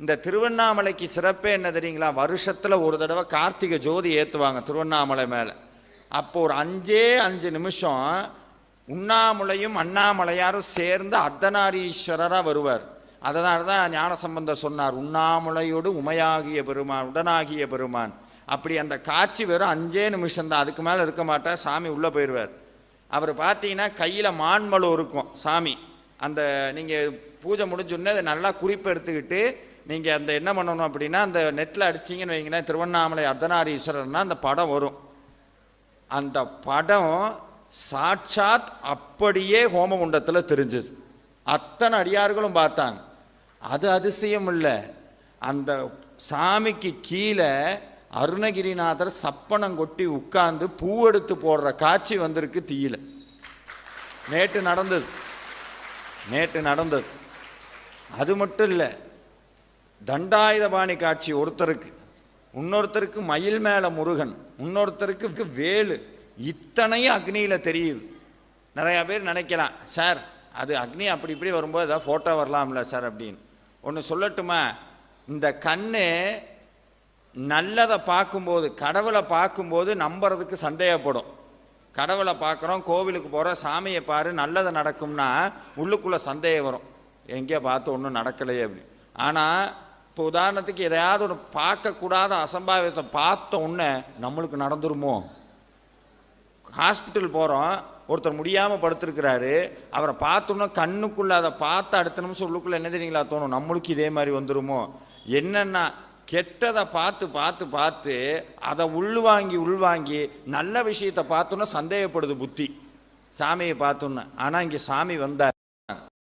இந்த திருவண்ணாமலைக்கு சிறப்பே என்ன தெரியுங்களா? வருஷத்தில் ஒரு தடவை கார்த்திகை ஜோதி ஏற்றுவாங்க திருவண்ணாமலை மேலே. அப்போ ஒரு அஞ்சே அஞ்சு நிமிஷம் உண்ணாமுலையும் அண்ணாமலையாரும் சேர்ந்து அர்த்தநாரீஸ்வரராக வருவார். அதனால தான் ஞானசம்பந்தர் சொன்னார் உண்ணாமுலையோடு உமையாகிய பெருமான் உடனாகிய பெருமான். அப்படி அந்த காட்சி வெறும் அஞ்சே நிமிஷம்தான் அதுக்கு மேலே இருக்க மாட்டார் சாமி உள்ளே போயிடுவார் அவர் பார்த்தீங்கன்னா கையில் மான்மலம் இருக்கும் சாமி. அந்த நீங்கள் பூஜை முடிஞ்சோடனே அதை நல்லா குறிப்பு எடுத்துக்கிட்டு நீங்கள் அந்த என்ன பண்ணணும் அப்படின்னா அந்த நெட்டில் அடிச்சிங்கன்னு வைங்களேன் திருவண்ணாமலை அர்த்தநாரீஸ்வரர்னா அந்த படம் வரும். அந்த படம் சாட்சாத் அப்படியே ஹோமகுண்டத்தில் தெரிஞ்சது. அத்தனை அடியார்களும் பார்த்தாங்க. அது அதிசயம் இல்லை. அந்த சாமிக்கு கீழே அருணகிரிநாதர் சப்பனம் கொட்டி உட்கார்ந்து பூவெடுத்து போடுற காட்சி வந்திருக்கு தீயில. நேற்று நடந்தது. நேற்று நடந்தது. அது மட்டும் இல்லை. தண்டாயுதபாணி காட்சி ஒருத்தருக்கு இன்னொருத்தருக்கு மயில் மேல முருகன் இன்னொருத்தருக்கு வேலு. இத்தனையும் அக்னியில் தெரியுது. நிறையா பேர் நினைக்கலாம் சார் அது அக்னி அப்படி இப்படி வரும்போது ஏதாவது ஃபோட்டோ வரலாம்ல சார் அப்படின்னு. ஒன்று சொல்லட்டுமா? இந்த கண்ணு நல்லதை பார்க்கும்போது கடவுளை பார்க்கும்போது நம்புறதுக்கு சந்தேகப்படும். கடவுளை பார்க்குறோம் கோவிலுக்கு போகிறோம் சாமியை பாரு நல்லது நடக்கும்னா உள்ளுக்குள்ளே சந்தேகம் வரும். எங்கேயோ பார்த்து ஒன்றும் நடக்கலையே அப்படி ஆனால் இப்போ உதாரணத்துக்கு எதையாவது ஒன்று பார்க்கக்கூடாத அசம்பாவிதத்தை பார்த்த உடனே நம்மளுக்கு நடந்துருமோ? ஹாஸ்பிட்டல் போகிறோம் ஒருத்தர் முடியாமல் படுத்திருக்கிறாரு அவரை பார்த்தோன்னா கண்ணுக்குள்ளே அதை பார்த்து அடுத்த நிமிஷம் உள்ளுக்குள்ளே என்ன தெரியுங்களா தோணும்? நம்மளுக்கு இதே மாதிரி வந்துருமோ? என்னென்னா கெட்டதை பார்த்து பார்த்து பார்த்து அதை உள்வாங்கி உள்வாங்கி நல்ல விஷயத்தை பார்த்தோன்னா சந்தேகப்படுது புத்தி. சாமியை பார்த்தோன்னே ஆனால் இங்கே சாமி வந்தார்.